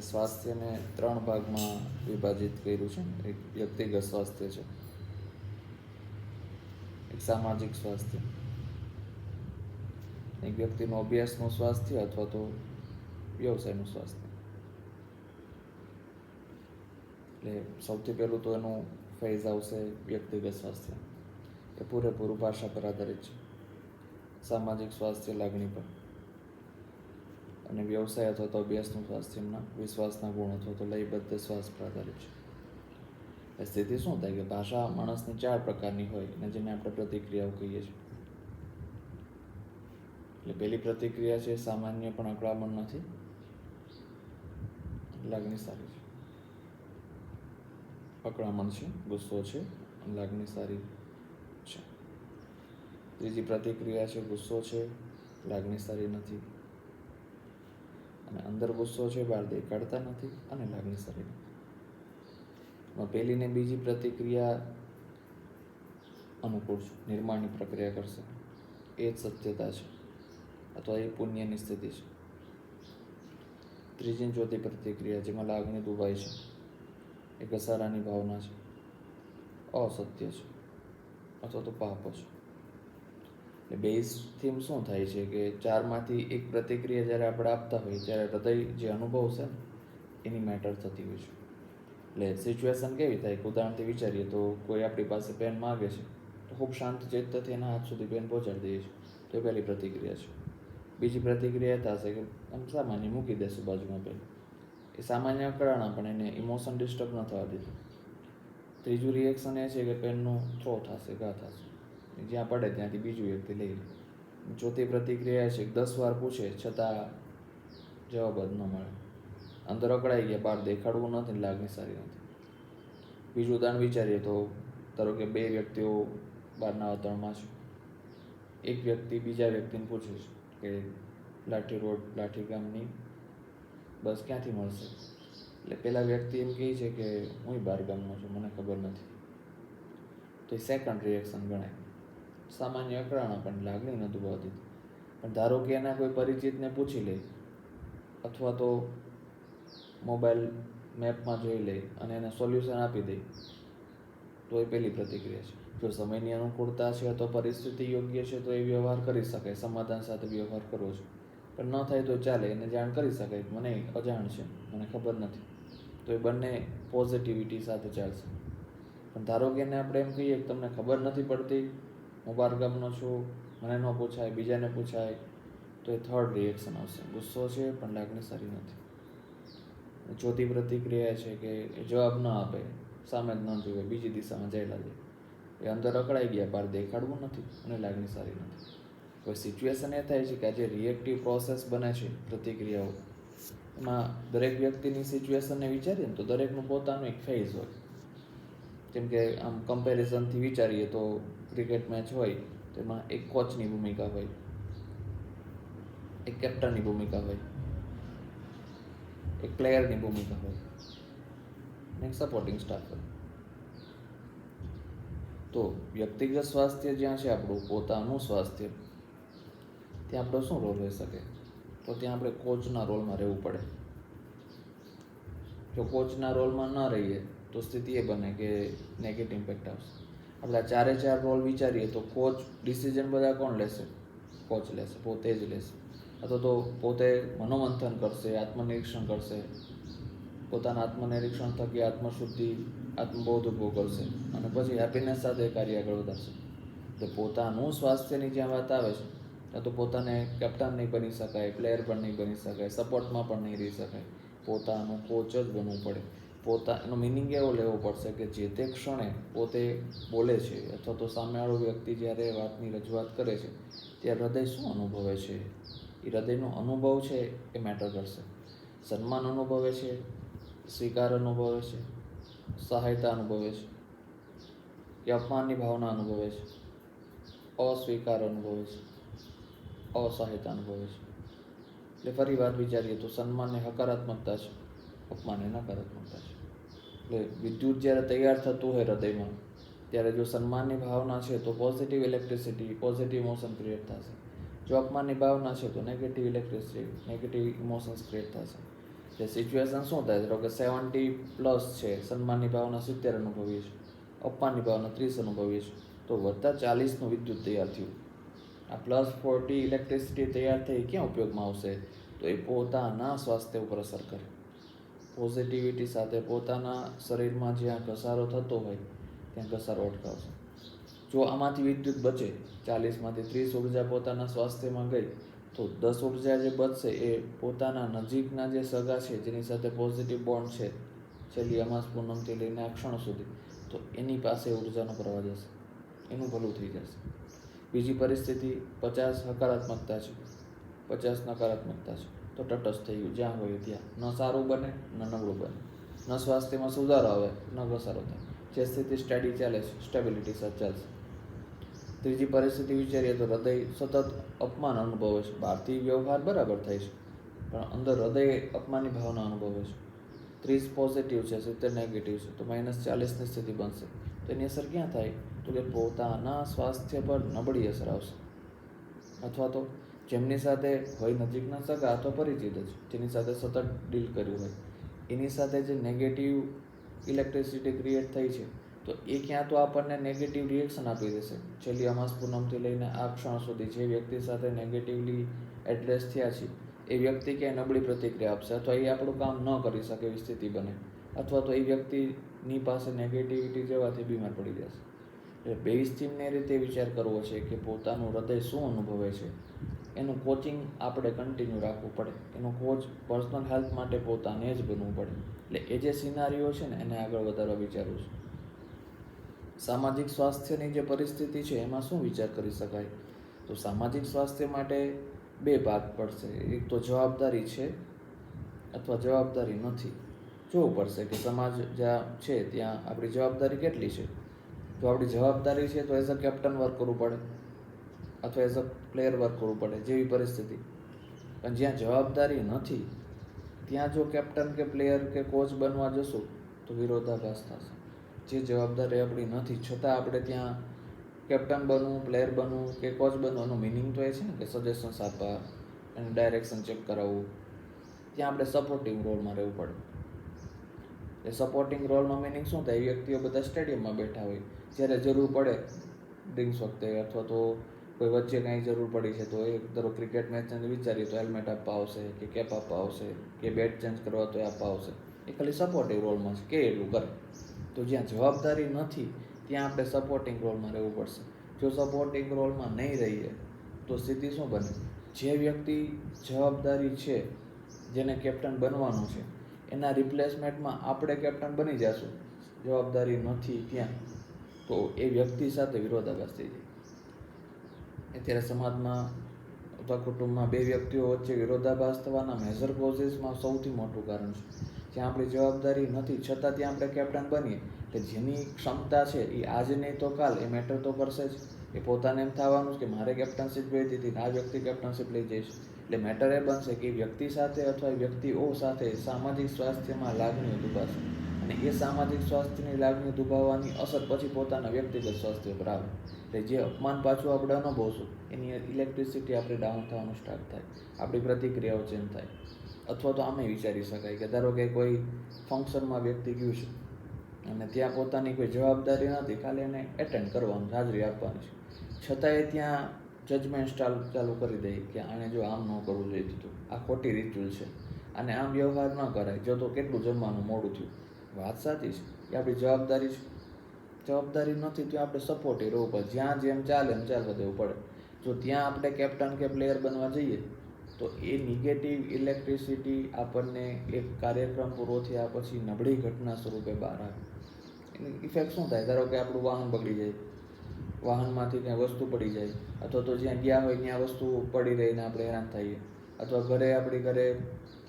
સ્વાસ્થ્યને ત્રણ ભાગમાં વિભાજિત કર્યું છે. એક વ્યક્તિગત સ્વાસ્થ્ય છે. એક સામાજિક સ્વાસ્થ્ય. એક વ્યક્તિનું અભ્યાસનું સ્વાસ્થ્ય અથવા તો વ્યવસાયનું સ્વાસ્થ્ય. એટલે સૌથી પહેલું તો એનું ફેઝ આવશે વ્યક્તિગત સ્વાસ્થ્ય. એ પૂરેપૂરું ભાષા પર આધારિત છે. સામાજિક સ્વાસ્થ્ય લાગણી પર. અને વ્યવસાય અથવા તો અભ્યાસનું સ્વાસ્થ્યના વિશ્વાસના ગુણ અથવા તો લયબદ્ધ શ્વાસ પર આધારિત છે સ્થિતિ શું થાય કે ભાષા માણસની ચાર પ્રકારની હોય અને જેને આપણે પ્રતિક્રિયાઓ કહીએ છીએ. એટલે પહેલી પ્રતિક્રિયા છે સામાન્ય પણ અકળામણ નથી. લાગણી સારી છે. અકળામણ છે, ગુસ્સો છે લાગણી સારી છે. ત્રીજી પ્રતિક્રિયા છે ગુસ્સો છે લાગણી સારી નથી. અને અંદર ગુસ્સો છે, બહાર દેખાડતા નથી અને લાગણી સારી નથી પહેલી ને બીજી પ્રતિક્રિયા અનુકૂળ નિર્માણની પ્રક્રિયા કરશે. એ જ સત્યતા છે, અથવા એ પુણ્યની સ્થિતિ છે. ત્રીજી ચોથી પ્રતિક્રિયા, જેમાં લાગણી દુભાય છે. એ ઘસારાની ભાવના છે. અસત્ય છે, અથવા તો પાપ છે. એટલે બેઝ થીમ શું થાય છે કે ચારમાંથી એક પ્રતિક્રિયા જ્યારે આપણે આપતા હોઈએ ત્યારે હૃદય જે અનુભવ છે ને, એની મેટર થતી હોય છે. એટલે સિચ્યુએશન કેવી થાય? કે ઉદાહરણથી વિચારીએ તો કોઈ આપણી પાસે પેન માગે છે, તો ખૂબ શાંત ચેતતાથી એના હાથ સુધી પેન પહોંચાડી દઈએ છીએ. તો એ પહેલી પ્રતિક્રિયા છે. બીજી પ્રતિક્રિયા થશે કે આમ સામાન્ય મૂકી દેશું બાજુમાં પેન એ સામાન્ય કરાણા પણ એને ઇમોશન ડિસ્ટર્બ ન થવા દીધું. ત્રીજું રિએક્શન એ છે કે પેનનું થ્રો થશે ઘા થશે. જ્યાં પડે ત્યાંથી બીજું વ્યક્તિ લઈ લે. ચોથી પ્રતિક્રિયા છે, દસ વાર પૂછે, છતાં જવાબ જ ન મળે. અંદર અકળાઈ ગયા, બહાર દેખાડવું નથી લાગણી સારી નથી. બીજું ઉદાહરણ વિચારીએ તો ધારો કે બે વ્યક્તિઓ બહારના વાતાવરણમાં છે. એક વ્યક્તિ બીજા વ્યક્તિને પૂછે છે કે લાઠી રોડ, લાઠી ગામની બસ ક્યાંથી મળશે? એટલે પેલા વ્યક્તિ એમ કહે છે કે હું બહાર ગામનો છું, મને ખબર નથી. તો એ સેકન્ડ રિએક્શન ગણાય. સામાન્ય અકળાણા પણ લાગણી નહોતું દુભાવતી પણ ધારો કે એના કોઈ પરિચિતને પૂછી લે, અથવા તો મોબાઈલ મેપમાં જોઈ લે અને એને સોલ્યુશન આપી દે, તો એ પહેલી પ્રતિક્રિયા છે. જો સમયની અનુકૂળતા છે અથવા પરિસ્થિતિ યોગ્ય છે તો એ વ્યવહાર કરી શકાય, સમાધાન સાથે વ્યવહાર કરવો છે. પણ ન થાય તો ચાલે, એને જાણ કરી શકાય, મને અજાણ છે, મને ખબર નથી. તો એ બંને પોઝિટિવિટી સાથે ચાલશે. પણ ધારો કે એને આપણે એમ કહીએ કે તમને ખબર નથી પડતી હું બાર ગામનો છું, મને ન પૂછાય, બીજાને પૂછાય, તો એ થર્ડ રિએક્શન આવશે. ગુસ્સો છે, પણ લાગણી સારી નથી. ચોથી પ્રતિક્રિયા છે કે જવાબ ન આપે, સામે જ ન જોવે બીજી દિશામાં જયેલા છે એ અંદર અકળાઈ ગયા, બહાર દેખાડવું નથી અને લાગણી સારી નથી. કોઈ સિચ્યુએશન એ થાય છે કે આ જે રિએક્ટિવ પ્રોસેસ બને છે, પ્રતિક્રિયાઓ. એમાં દરેક વ્યક્તિની સિચ્યુએશનને વિચારીએ ને તો દરેકનું પોતાનું એક ફેઝ હોય. જેમ કે આમ કમ્પેરિઝનથી વિચારીએ તો ક્રિકેટ મેચ હોય, તેમાં એક કોચની ભૂમિકા હોય, એક કેપ્ટનની ભૂમિકા હોય, એક પ્લેયરની ભૂમિકા હોય, અને એક સપોર્ટિંગ સ્ટાફ હોય. તો વ્યક્તિગત સ્વાસ્થ્ય જ્યાં છે આપણું, પોતાનું સ્વાસ્થ્ય, ત્યાં આપણો શું રોલ હોઈ શકે? તો ત્યાં આપણે કોચના રોલમાં રહેવું પડે. જો કોચના રોલમાં ન રહીએ તો સ્થિતિ એ બને કે નેગેટિવ ઇમ્પેક્ટ આવશે. આપણે ચારે ચાર રોલ વિચારીએ તો કોચ ડિસિઝન બધા કોણ લેશે? કોચ લેશે, પોતે જ લેશે. અથવા તો પોતે મનોમંથન કરશે, આત્મનિરીક્ષણ કરશે. પોતાના આત્મનિરીક્ષણ થકી આત્મશુદ્ધિ, આત્મબોધ ઊભો કરશે. અને પછી હેપીનેસ સાથે કાર્ય આગળ વધારશે. એટલે પોતાનું સ્વાસ્થ્યની જ્યાં વાત આવે છે, ત્યાં તો પોતાને કેપ્ટન નહીં બની શકાય પ્લેયર પણ નહીં બની શકાય સપોર્ટમાં પણ નહીં રહી શકાય. પોતાનું કોચ જ બનવું પડે. પોતા, એનો મિનિંગ એવો લેવો પડશે કે જે તે ક્ષણે પોતે બોલે છે અથવા તો સામેવાળો વ્યક્તિ જ્યારે વાતની રજૂઆત કરે છે, ત્યારે હૃદય શું અનુભવે છે? એ હૃદયનો અનુભવ છે એ મેટર કરશે. સન્માન અનુભવે છે, સ્વીકાર અનુભવે છે, સહાયતા અનુભવે છે, કે અપમાનની ભાવના અનુભવે છે, અસ્વીકાર અનુભવે છે, અસહાયતા અનુભવે છે. એટલે ફરી વાત વિચારીએ તો સન્માનને હકારાત્મકતા છે અપમાનને નકારાત્મકતા છે. એટલે વિદ્યુત જ્યારે તૈયાર થતું હોય હૃદયમાં, ત્યારે જો સન્માનની ભાવના છે તો positive electricity positive emotion create થશે. જો અપમાનની ભાવના છે તો negative electricity negative emotions create થશે. એટલે સિચ્યુએશન શું થાય? ધારો કે સેવન્ટી પ્લસ છે, સન્માનની ભાવના સિત્તેર અનુભવીએ છીએ. અપમાનની ભાવના ત્રીસ અનુભવીએ છીએ. તો વધતા ચાલીસનું વિદ્યુત તૈયાર થયું. આ પ્લસ ફોર્ટી ઇલેક્ટ્રિસિટી તૈયાર થઈ ક્યાં ઉપયોગમાં આવશે? તો એ પોતાના સ્વાસ્થ્ય ઉપર અસર કરે. પોઝિટિવિટી સાથે પોતાના શરીરમાં જ્યાં ઘસારો થતો હોય, ત્યાં ઘસારો અટકાવશે. જો આમાંથી વિદ્યુત બચે, ચાલીસમાંથી ત્રીસ ઊર્જા પોતાના સ્વાસ્થ્યમાં ગઈ, તો દસ ઊર્જા જે બચશે એ પોતાના નજીકના જે સગા છે, જેની સાથે પોઝિટિવ બોન્ડ છે, છેલ્લી અમાસ પૂનમથી લઈને આ ક્ષણ સુધી, તો એની પાસે ઉર્જાનો પ્રવાહ જશે. એનું ભલું થઈ જશે. બીજી પરિસ્થિતિ પચાસ હકારાત્મકતા છે. પચાસ નકારાત્મકતા છે. તો તટસ્થ થઈ ગયું. જ્યાં હોય ત્યાં. ન સારું બને, ન નબળું બને. ન સ્વાસ્થ્યમાં સુધારો આવે, ન ઘસારો થાય. જે સ્થિતિ સ્ટડી ચાલે છે સ્ટેબિલિટી ચાલશે ત્રીજી પરિસ્થિતિ વિચારીએ તો હૃદય સતત અપમાન અનુભવે છે. બહારથી વ્યવહાર બરાબર થાય છે, પણ અંદર હૃદય અપમાનની ભાવના અનુભવે છે. ત્રીસ પોઝિટિવ છે, સિત્તેર નેગેટિવ છે, તો માઇનસ ચાલીસની સ્થિતિ બનશે. તો એની અસર ક્યાં થાય? તો કે પોતાના સ્વાસ્થ્ય પર નબળી અસર આવશે. અથવા તો જેમની સાથે હોય નજીકના સગા અથવા પરિચિત જ, જેની સાથે સતત ડીલ કર્યું હોય. એની સાથે જે નેગેટિવ ઇલેક્ટ્રિસિટી ક્રિએટ થઈ છે, તો એ ક્યાં તો આપણને નેગેટિવ રિએક્શન આપી દેશે. છેલ્લી અમાસ પૂનમથી લઈને આ ક્ષણ સુધી જે વ્યક્તિ સાથે નેગેટિવલી એડ્રેસ થયા છે, એ વ્યક્તિ ક્યાંય નબળી પ્રતિક્રિયા આપશે અથવા એ આપણું કામ ન કરી શકે એવી સ્થિતિ બને, અથવા તો એ વ્યક્તિની પાસે નેગેટિવિટી જવાથી બીમાર પડી જશે. એટલે બેઝ એ રીતે વિચાર કરવો છે કે પોતાનું હૃદય શું અનુભવે છે? એનું કોચિંગ આપણે કન્ટિન્યુ રાખવું પડે. એનું કોચ પર્સનલ હેલ્થ માટે પોતાને જ બનવું પડે. એટલે એ જે સિનારીઓ છે ને, એને આગળ વધારવા વિચારું છું. સામાજિક સ્વાસ્થ્યની જે પરિસ્થિતિ છે, એમાં શું વિચાર કરી શકાય? તો સામાજિક સ્વાસ્થ્ય માટે બે ભાગ પડશે. એક તો જવાબદારી છે અથવા જવાબદારી નથી. જોવું પડશે કે સમાજ જ્યાં છે, ત્યાં આપણી જવાબદારી કેટલી છે? તો આપણી જવાબદારી છે, તો એઝ અ કેપ્ટન વર્ક કરવું પડે. અથવા એઝ અ પ્લેયર વર્ક કરવું પડે જેવી પરિસ્થિતિ. પણ જ્યાં જવાબદારી નથી, ત્યાં જો કેપ્ટન કે પ્લેયર કે કોચ બનવા જશું, તો વિરોધાભાસ થશે. જે જવાબદારી આપણી નથી, છતાં આપણે ત્યાં કેપ્ટન બનવું પ્લેયર બનવું કે કોચ બનવાનું મિનિંગ તો એ છે ને કે સજેશન્સ આપવા અને ડાયરેક્શન ચેક કરાવવું. ત્યાં આપણે સપોર્ટિંગ રોલમાં રહેવું પડે. એ સપોર્ટિંગ રોલનો મિનિંગ શું? થાય એ વ્યક્તિઓ બધા સ્ટેડિયમમાં બેઠા હોય. જ્યારે જરૂર પડે ડ્રિંક્સ વખતે અથવા તો કોઈ વચ્ચે કાંઈ જરૂર પડી છે તો એ ધારો ક્રિકેટ મેચ વિચારીએ તો હેલ્મેટ આપવા આવશે કે કેપ આપવા આવશે કે બેટ ચેન્જ કરવા તો એ આપવા આવશે. એ ખાલી સપોર્ટિવ રોલમાં છે. કે એટલું કરે? તો જ્યાં જવાબદારી નથી, ત્યાં આપણે સપોર્ટિંગ રોલમાં રહેવું પડશે. જો સપોર્ટિંગ રોલમાં નહીં રહીએ, તો સ્થિતિ શું બને? જે વ્યક્તિ જવાબદારી છે, જેને કેપ્ટન બનવાનું છે, એના રિપ્લેસમેન્ટમાં આપણે કેપ્ટન બની જશું. જવાબદારી નથી ત્યાં. તો એ વ્યક્તિ સાથે વિરોધાભાસ થઈ જાય. અત્યારે સમાજમાં અથવા કુટુંબમાં બે વ્યક્તિઓ વચ્ચે વિરોધાભાસ થવાના મેજર કોઝિસમાં સૌથી મોટું કારણ છે. જ્યાં આપણી જવાબદારી નથી, છતાં ત્યાં આપણે કેપ્ટન બનીએ, કે જેની ક્ષમતા છે એ આજ નહીં તો કાલ, એ મેટર તો કરશે જ. એ પોતાને એમ થવાનું કે મારે કેપ્ટનશીપ જોઈતી હતી આ વ્યક્તિ કેપ્ટનશીપ લઈ જઈશ. એટલે મેટર એ બનશે કે વ્યક્તિ સાથે અથવા વ્યક્તિઓ સાથે સામાજિક સ્વાસ્થ્યમાં લાગણી દુભાશે. અને એ સામાજિક સ્વાસ્થ્યની લાગણી દુભાવવાની અસર પછી પોતાના વ્યક્તિગત સ્વાસ્થ્ય પર આવે. એટલે જે અપમાન પાછું આપણે અનુભવશું, એની ઇલેક્ટ્રિસિટી આપણે ડાઉન થવાનું સ્ટાર્ટ થાય. આપણી પ્રતિક્રિયાઓ ચેન્જ થાય. અથવા તો આમે વિચારી શકાય કે ધારો કે કોઈ ફંક્શનમાં વ્યક્તિ ગયું છે, અને ત્યાં પોતાની કોઈ જવાબદારી નથી, ખાલી એને એટેન્ડ કરવાનું, હાજરી આપવાની છે. છતાંય ત્યાં જજમેન્ટ ચાલુ ચાલુ કરી દે કે આણે જો આમ ન કરવું જોઈએ હતું આ ખોટી રિચ્યુઅલ છે. અને આમ વ્યવહાર ન કરાય, જો તો કેટલું જમવાનું મોડું થયું. વાત સાચી છે. એ આપણી જવાબદારી છે. જવાબદારી નથી તો આપણે સપોર્ટિવ રહેવું પડે. જ્યાં જેમ ચાલે એમ ચાલવા દેવું પડે. જો ત્યાં આપણે કેપ્ટન કે પ્લેયર બનવા જઈએ, તો એ નિગેટિવ ઇલેક્ટ્રિસિટી આપણને એક કાર્યક્રમ પૂરો થયા પછી નબળી ઘટના સ્વરૂપે બહાર આવે. એની ઇફેક્ટ શું થાય? ધારો કે આપણું વાહન બગડી જાય. વાહનમાંથી ક્યાંય વસ્તુ પડી જાય. અથવા તો જ્યાં ગયા હોય ત્યાં વસ્તુ પડી રહીને આપણે હેરાન થઈએ. અથવા ઘરે આપણી ઘરે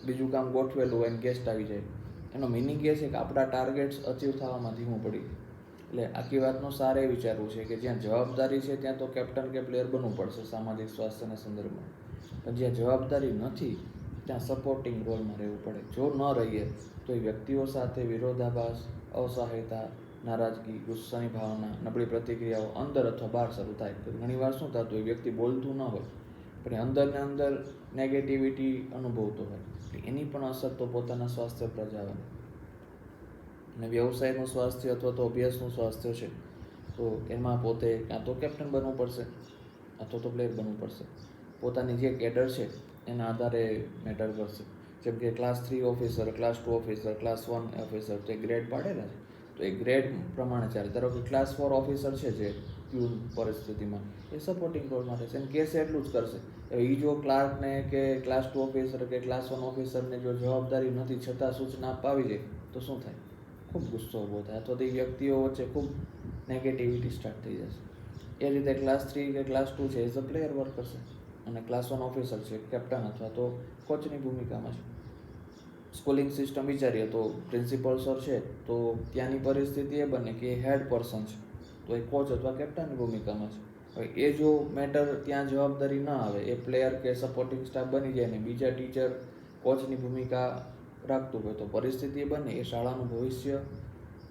બીજું કામ ગોઠવેલું હોય ને ગેસ્ટ આવી જાય. એનો મિનિંગ એ છે કે આપણા ટાર્ગેટ્સ અચીવ થવામાં ધીમું પડી એટલે આખી વાતનું સારે વિચારવું છે કે જ્યાં જવાબદારી છે ત્યાં તો કેપ્ટન કે પ્લેયર બનવું પડશે સામાજિક સ્વાસ્થ્યના સંદર્ભમાં. પણ જ્યાં જવાબદારી નથી, ત્યાં સપોર્ટિંગ રોલમાં રહેવું પડે. જો ન રહીએ, તો એ વ્યક્તિઓ સાથે વિરોધાભાસ, અસહાયતા, નારાજગી, ગુસ્સાની ભાવના, નબળી પ્રતિક્રિયાઓ અંદર અથવા બહાર શરૂ થાય. ઘણીવાર શું થતું હોય, વ્યક્તિ બોલતું ન હોય, પણ એ અંદર ને અંદર નેગેટિવિટી અનુભવતો હોય. એની પણ અસર તો પોતાના સ્વાસ્થ્ય પર જ આવે. અને વ્યવસાયનું સ્વાસ્થ્ય અથવા તો અભ્યાસનું સ્વાસ્થ્ય છે, તો એમાં પોતે કાં તો કેપ્ટન બનવું પડશે, અથવા તો પ્લેયર બનવું પડશે. પોતાની જે કેડર છે, એના આધારે મેટર કરશે. જેમ કે class three officer class two officer class one officer જે ગ્રેડ પાડેલા છે. તો એ ગ્રેડ પ્રમાણે ચાલે. ધારો કે ક્લાસ ફોર ઓફિસર છે જે પ્યુન પરિસ્થિતિમાં, એ સપોર્ટિંગ રોલ માટે છે અને કેસ એટલું જ કરશે. એ જો ક્લાર્કને કે ક્લાસ ટુ ઓફિસર કે ક્લાસ વન ઓફિસરને જો જવાબદારી નથી, છતાં સૂચના અપાવી જાય, તો શું થાય? ખૂબ ગુસ્સો ઊભો થાય. અથવા તો એ વ્યક્તિઓ વચ્ચે ખૂબ નેગેટિવિટી સ્ટાર્ટ થઈ જશે. એ રીતે ક્લાસ થ્રી કે ક્લાસ ટુ છે એઝ અ પ્લેયર વર્ક કરશે. અને ક્લાસ વન ઓફિસર છે કેપ્ટન અથવા તો કોચની ભૂમિકામાં છે. સ્કૂલિંગ સિસ્ટમ વિચારીએ તો પ્રિન્સિપલ સર છે, તો ત્યાંની પરિસ્થિતિ એ બને કે હેડ પર્સન છે. તો એ કોચ અથવા કેપ્ટનની ભૂમિકામાં છે. એ જો મેટર ત્યાં જવાબદારી ન આવે, એ પ્લેયર કે સપોર્ટિંગ સ્ટાફ બની જાય ને બીજા ટીચર કોચની ભૂમિકા રાખતું હોય તો પરિસ્થિતિ બને, એ શાળાનું ભવિષ્ય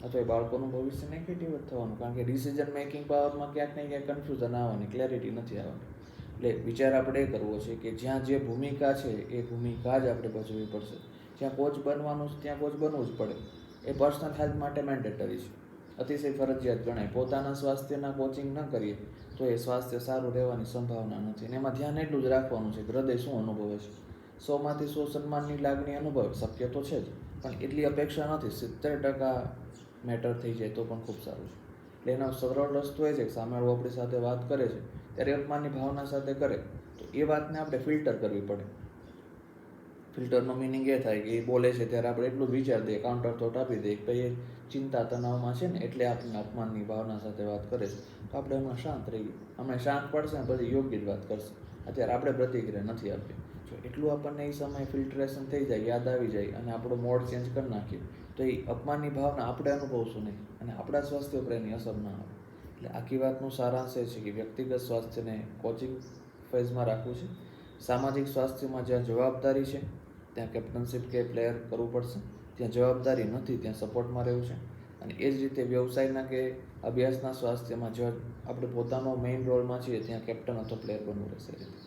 અથવા એ બાળકોનું ભવિષ્ય નેગેટિવ જ થવાનું. કારણ કે ડિસિઝન મેકિંગ પાવરમાં ક્યાંક ને ક્યાંક કન્ફ્યુઝન આવવાની ક્લેરિટી નથી આવવાની. એટલે વિચાર આપણે એ કરવો છે કે જ્યાં જે ભૂમિકા છે, એ ભૂમિકા જ આપણે ભજવવી પડશે. જ્યાં કોચ બનવાનું છે, ત્યાં કોચ બનવું જ પડે. એ પર્સનલ હેલ્થ માટે મેન્ડેટરી છે. અતિશય ફરજિયાત ગણાય. પોતાના સ્વાસ્થ્યના કોચિંગ ન કરીએ તો એ સ્વાસ્થ્ય સારું રહેવાની સંભાવના નથી અને એમાં ધ્યાન એટલું જ રાખવાનું છે હૃદય શું અનુભવે છે? સોમાંથી સો સન્માનની લાગણી અનુભવે? શક્ય તો છે જ, પણ એટલી અપેક્ષા નથી. સિત્તેર ટકા મેટર થઈ જાય તો પણ ખૂબ સારું છે. એટલે એનો સરળ રસ્તો એ છે કે સામેવાળો આપણી સાથે વાત કરે છે, ત્યારે અપમાનની ભાવના સાથે કરે. તો એ વાતને આપણે ફિલ્ટર કરવી પડે. ફિલ્ટરનો મિનિંગ એ થાય કે એ બોલે છે ત્યારે આપણે એટલું વિચાર દઈએ કાઉન્ટર થોટ આપી દઈએ ભાઈ એ ચિંતા તણાવમાં છે ને એટલે આપણને અપમાનની ભાવના સાથે વાત કરે છે. તો આપણે હમણાં શાંત રહીએ. હમણાં શાંત પડશે ને પછી યોગ્ય જ વાત કરશે. અત્યારે આપણે પ્રતિક્રિયા નથી આપી. જો એટલું આપણને એ સમયે ફિલ્ટરેશન થઈ જાય, યાદ આવી જાય અને આપણો મોડ ચેન્જ કરી નાખીએ, તો એ અપમાનની ભાવના આપણે અનુભવશું નહીં અને આપણા સ્વાસ્થ્ય ઉપર એની અસર ના આવે. એટલે આખી વાતનું સારાંશ એ છે કે વ્યક્તિગત સ્વાસ્થ્યને કોચિંગ ફેઝમાં રાખવું છે. સામાજિક સ્વાસ્થ્યમાં જ્યાં જવાબદારી છે ત્યાં કેપ્ટનશીપ કે પ્લેયર કરવું પડશે. ત્યાં જવાબદારી નથી, ત્યાં સપોર્ટમાં રહેવું છે. અને એ જ રીતે વ્યવસાયના કે અભ્યાસના સ્વાસ્થ્યમાં જો આપણે પોતાનો મેઇન રોલમાં છીએ, ત્યાં કેપ્ટન અથવા પ્લેયર બનવું રહેશે